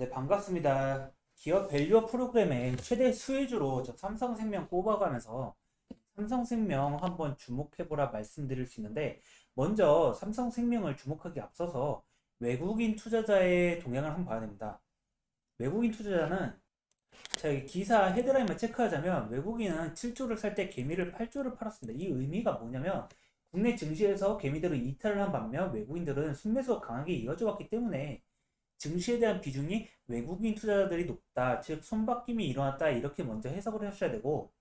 네, 반갑습니다. 기업 밸류어 프로그램의 최대 수혜주로 저 삼성생명 꼽아가면서 삼성생명 한번 주목해보라 말씀드릴 수 있는데, 먼저 삼성생명을 주목하기 앞서서 외국인 투자자의 동향을 한번 봐야 됩니다. 외국인 투자자는 자, 기사 헤드라인만 체크하자면 외국인은 7조를 살 때 개미를 8조를 팔았습니다. 이 의미가 뭐냐면 국내 증시에서 개미들은 이탈을 한 반면 외국인들은 순매수가 강하게 이어져 왔기 때문에 증시에 대한 비중이 외국인 투자자들이 높다. 즉, 손바뀜이 일어났다. 이렇게 먼저 해석을 하셔야 되고,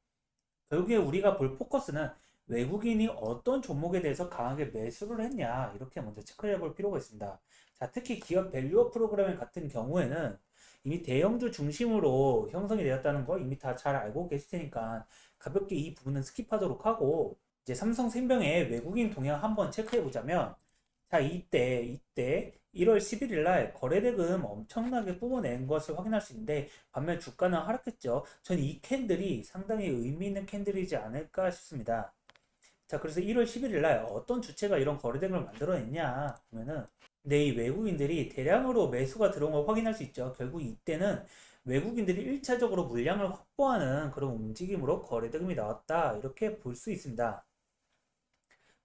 결국에 우리가 볼 포커스는 외국인이 어떤 종목에 대해서 강하게 매수를 했냐. 이렇게 먼저 체크를 해볼 필요가 있습니다. 자, 특히 기업 밸류어 프로그램 같은 경우에는 이미 대형주 중심으로 형성이 되었다는 거 이미 다 잘 알고 계실 테니까 가볍게 이 부분은 스킵하도록 하고, 이제 삼성생명의 외국인 동향 한번 체크해 보자면, 자, 이때, 이때 1월 11일 날 거래대금 엄청나게 뿜어낸 것을 확인할 수 있는데 반면 주가는 하락했죠. 저는 이 캔들이 상당히 의미 있는 캔들이지 않을까 싶습니다. 자, 그래서 1월 11일 날 어떤 주체가 이런 거래대금을 만들어냈냐 보면은 네, 이 외국인들이 대량으로 매수가 들어온 걸 확인할 수 있죠. 결국 이때는 외국인들이 1차적으로 물량을 확보하는 그런 움직임으로 거래대금이 나왔다. 이렇게 볼 수 있습니다.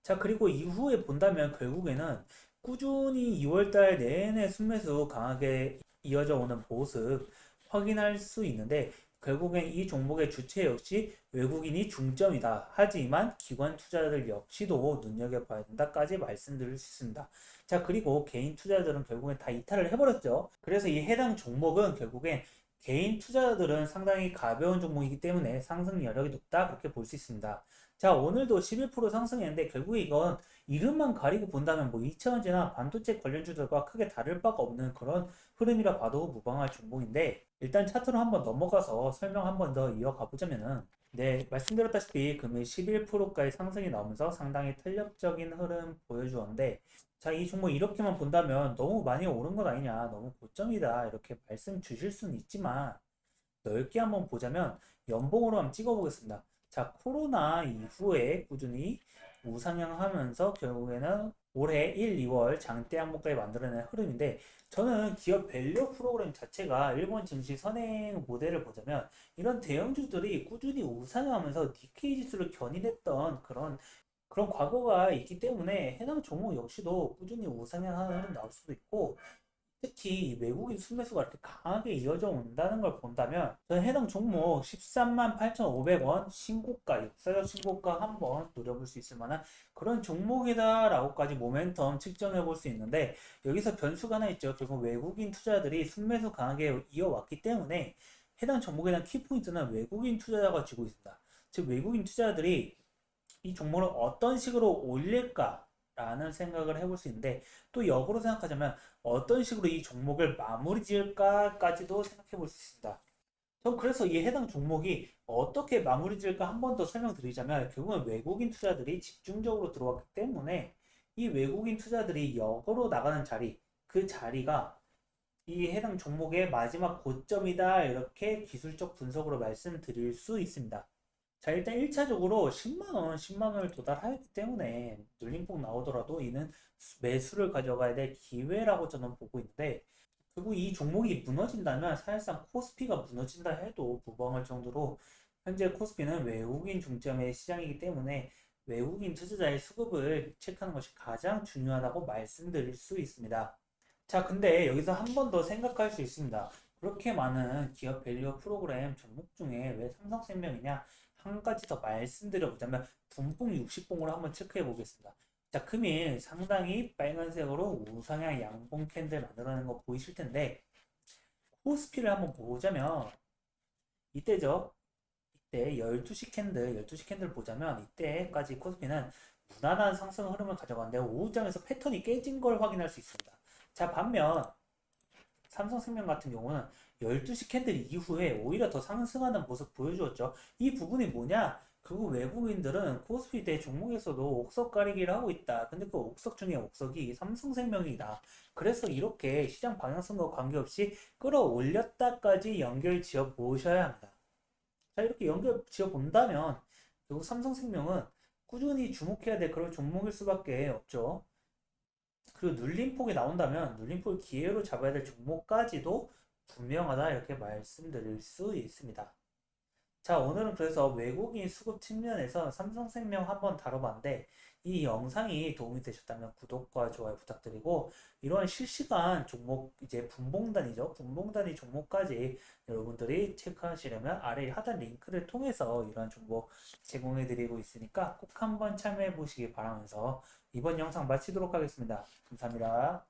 자, 그리고 이후에 본다면 결국에는 꾸준히 2월달 내내 순매수 강하게 이어져 오는 모습 확인할 수 있는데 결국엔 이 종목의 주체 역시 외국인이 중점이다. 하지만 기관 투자자들 역시도 눈여겨봐야 된다까지 말씀드릴 수 있습니다. 자, 그리고 개인 투자자들은 결국엔 다 이탈을 해버렸죠. 그래서 이 해당 종목은 결국엔 개인 투자자들은 상당히 가벼운 종목이기 때문에 상승 여력이 높다. 그렇게 볼 수 있습니다. 자, 오늘도 11% 상승했는데 결국에 이건 이름만 가리고 본다면 뭐 2차전지나 반도체 관련주들과 크게 다를 바가 없는 그런 흐름이라 봐도 무방할 종목인데 일단 차트로 한번 넘어가서 설명 한번 더 이어가 보자면은 네, 말씀드렸다시피 금일 11%까지 상승이 나오면서 상당히 탄력적인 흐름 보여주었는데 자, 이 종목 이렇게만 본다면 너무 많이 오른 것 아니냐, 너무 고점이다 이렇게 말씀 주실 수는 있지만 넓게 한번 보자면 연봉으로 한번 찍어보겠습니다. 자, 코로나 이후에 꾸준히 우상향하면서 결국에는 올해 1, 2월 장대 항목까지 만들어낸 흐름인데 저는 기업 밸류 프로그램 자체가 일본 증시 선행 모델을 보자면 이런 대형주들이 꾸준히 우상향하면서 니케이 지수를 견인했던 그런 그런 과거가 있기 때문에 해당 종목 역시도 꾸준히 우상향하는 흐름 나올 수도 있고 특히 외국인 순매수가 이렇게 강하게 이어져 온다는 걸 본다면 저는 해당 종목 13만 8,500원 신고가 역사적 신고가 한번 노려볼 수 있을 만한 그런 종목이다라고까지 모멘텀 측정해 볼 수 있는데 여기서 변수가 하나 있죠. 결국 외국인 투자들이 순매수 강하게 이어왔기 때문에 해당 종목에 대한 키포인트는 외국인 투자자가 쥐고 있습니다. 즉 외국인 투자들이 이 종목을 어떤 식으로 올릴까 라는 생각을 해볼 수 있는데 또 역으로 생각하자면 어떤 식으로 이 종목을 마무리 지을까까지도 생각해 볼 수 있습니다. 전 그래서 이 해당 종목이 어떻게 마무리 지을까 한 번 더 설명드리자면 결국은 외국인 투자들이 집중적으로 들어왔기 때문에 이 외국인 투자들이 역으로 나가는 자리 그 자리가 이 해당 종목의 마지막 고점이다 이렇게 기술적 분석으로 말씀드릴 수 있습니다. 자, 일단 1차적으로 10만원, 10만원을 도달하였기 때문에 눌림폭 나오더라도 이는 매수를 가져가야 될 기회라고 저는 보고 있는데, 결국 이 종목이 무너진다면 사실상 코스피가 무너진다 해도 무방할 정도로 현재 코스피는 외국인 중점의 시장이기 때문에 외국인 투자자의 수급을 체크하는 것이 가장 중요하다고 말씀드릴 수 있습니다. 자, 근데 여기서 한 번 더 생각할 수 있습니다. 그렇게 많은 기업 밸류 프로그램 종목 중에 왜 삼성생명이냐? 한 가지 더 말씀드려보자면 분봉 60봉으로 한번 체크해 보겠습니다. 자, 금일 상당히 빨간색으로 우상향 양봉 캔들 만들어내는 거 보이실 텐데 코스피를 한번 보자면 이때죠. 이때 12시 캔들, 12시 캔들 보자면 이때까지 코스피는 무난한 상승 흐름을 가져가는데 오후장에서 패턴이 깨진 걸 확인할 수 있습니다. 자, 반면 삼성생명 같은 경우는 12시 캔들 이후에 오히려 더 상승하는 모습 보여주었죠. 이 부분이 뭐냐? 결국 외국인들은 코스피 대 종목에서도 옥석 가리기를 하고 있다. 근데 그 옥석 중에 옥석이 삼성생명이다. 그래서 이렇게 시장 방향성과 관계없이 끌어올렸다까지 연결 지어 보셔야 합니다. 자, 이렇게 연결 지어 본다면 결국 삼성생명은 꾸준히 주목해야 될 그런 종목일 수밖에 없죠. 그리고 눌림폭이 나온다면 눌림폭을 기회로 잡아야 될 종목까지도 분명하다 이렇게 말씀드릴 수 있습니다. 자, 오늘은 그래서 외국인 수급 측면에서 삼성생명 한번 다뤄봤는데 이 영상이 도움이 되셨다면 구독과 좋아요 부탁드리고 이런 실시간 종목 이제 분봉단이죠. 분봉단위 종목까지 여러분들이 체크하시려면 아래 하단 링크를 통해서 이러한 정보 제공해 드리고 있으니까 꼭 한번 참여해 보시기 바라면서 이번 영상 마치도록 하겠습니다. 감사합니다.